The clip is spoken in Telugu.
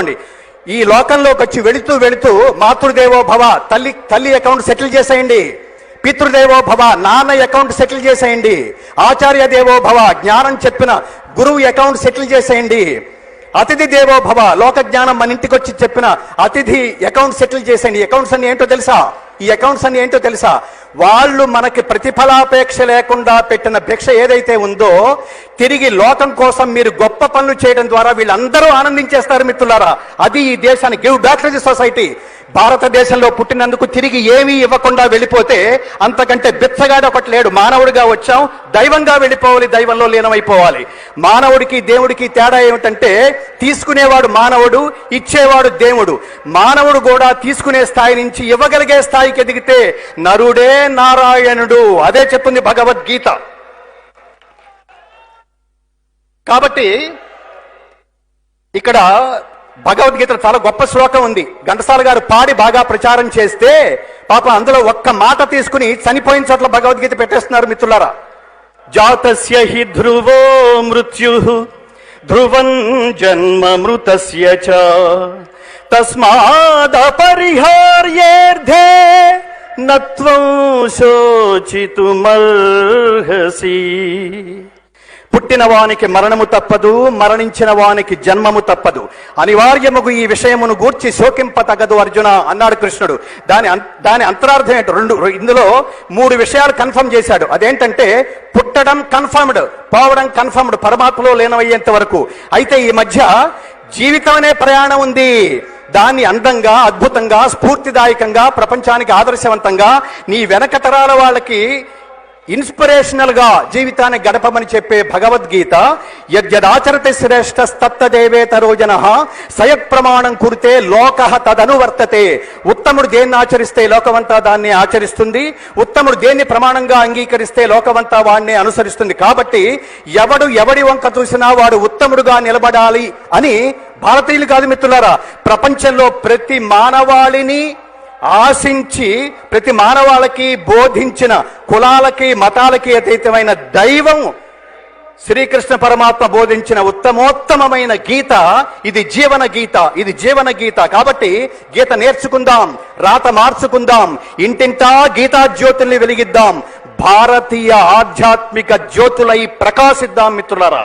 గుర్తుపెట్టుకోండి ఈ లోకంలోకి వచ్చి వెళుతూ వెళుతూ మాతృదేవో భవ తల్లి తల్లి అకౌంట్ సెటిల్ చేసేయండి. పితృదేవో భవ నాన్న అకౌంట్ సెటిల్ చేసేయండి. ఆచార్య దేవో భవ జ్ఞానం చెప్పిన గురువు అకౌంట్ సెటిల్ చేసేయండి. అతిథి దేవో భవ లోక జ్ఞానం మన ఇంటికి వచ్చి చెప్పిన అతిథి అకౌంట్ సెటిల్ చేసేయండి. అకౌంట్స్ అన్ని ఏంటో తెలుసా? ఈ అకౌంట్స్ అన్ని ఏంటో తెలుసా? వాళ్ళు మనకి ప్రతిఫలాపేక్ష లేకుండా పెట్టిన భిక్ష ఏదైతే ఉందో తిరిగి లోకం కోసం మీరు గొప్ప పనులు చేయడం ద్వారా వీళ్ళందరూ ఆనందించేస్తారు మిత్రులారా. అది ఈ దేశానికి give back to the society. భారతదేశంలో పుట్టినందుకు తిరిగి ఏమీ ఇవ్వకుండా వెళ్ళిపోతే అంతకంటే బిచ్చగాడు ఒకటి లేడు. మానవుడిగా వచ్చాం దైవంగా వెళ్ళిపోవాలి దైవంలో లీనమైపోవాలి. మానవుడికి దేవుడికి తేడా ఏమిటంటే తీసుకునేవాడు మానవుడు ఇచ్చేవాడు దేవుడు. మానవుడు కూడా తీసుకునే స్థాయి నుంచి ఇవ్వగలిగే స్థాయికి ఎదిగితే నరుడే నారాయణుడు. అదే చెప్తుంది భగవద్గీత. కాబట్టి ఇక్కడ భగవద్గీత చాలా గొప్ప శ్లోకం ఉంది. ఘంటసాల గారు పాడి బాగా ప్రచారం చేస్తే పాప అందులో ఒక్క మాట తీసుకుని చనిపోయిన చోట్ల భగవద్గీత పెట్టేస్తున్నారు మిత్రులారా. జాతస్య హి ధ్రువో మృత్యు ధ్రువం జన్మ మృతస్య చ. తస్మాదపరిహార్యేర్ధే నత్వం శోచితుమర్హసి. పుట్టిన వానికి మరణము తప్పదు మరణించిన వానికి జన్మము తప్పదు. అనివార్యముగు ఈ విషయమును గూర్చి శోకింప తగదు అర్జున అన్నాడు కృష్ణుడు. దాని అం- దాని అంతరార్థం ఏంటి రెండు ఇందులో మూడు విషయాలు కన్ఫర్మ్ చేశాడు. అదేంటంటే పుట్టడం కన్ఫర్మ్డ్ పోవడం కన్ఫర్మ్డ్ పరమాత్మలో లీనమయ్యేంత వరకు. అయితే ఈ మధ్య జీవితం అనే ప్రయాణం ఉంది. దాన్ని అందంగా అద్భుతంగా స్ఫూర్తిదాయకంగా ప్రపంచానికి ఆదర్శవంతంగా నీ వెనక తరాల వాళ్ళకి ఇన్స్పిరేషనల్గా జీవితాన్ని గడపమని చెప్పే భగవద్గీత యద్యదాచరతి శ్రేష్ఠ తత్తదేవేత రోజన సయక్ ప్రమాణం కురితే లోక తదనువర్తతే. ఉత్తముడు దేన్ని ఆచరిస్తే లోకమంతా దాన్ని ఆచరిస్తుంది ఉత్తముడు దేన్ని ప్రమాణంగా అంగీకరిస్తే లోకమంతా వాడిని అనుసరిస్తుంది. కాబట్టి ఎవడు ఎవడి వంక చూసినా వాడు ఉత్తముడుగా నిలబడాలి అని భారతీయులు కాదు మిత్రులారా ప్రపంచంలో ప్రతి మానవాళిని ఆశించి ప్రతి మానవాళకి బోధించిన కులాలకి మతాలకి అతీతమైన దైవం శ్రీకృష్ణ పరమాత్మ బోధించిన ఉత్తమోత్తమమైన గీత ఇది జీవన గీత ఇది జీవన గీత. కాబట్టి గీత నేర్చుకుందాం రాత మార్చుకుందాం ఇంటింటా గీతా జ్యోతుల్ని వెలిగిద్దాం. భారతీయ ఆధ్యాత్మిక జ్యోతులై ప్రకాశిద్దాం మిత్రులరా.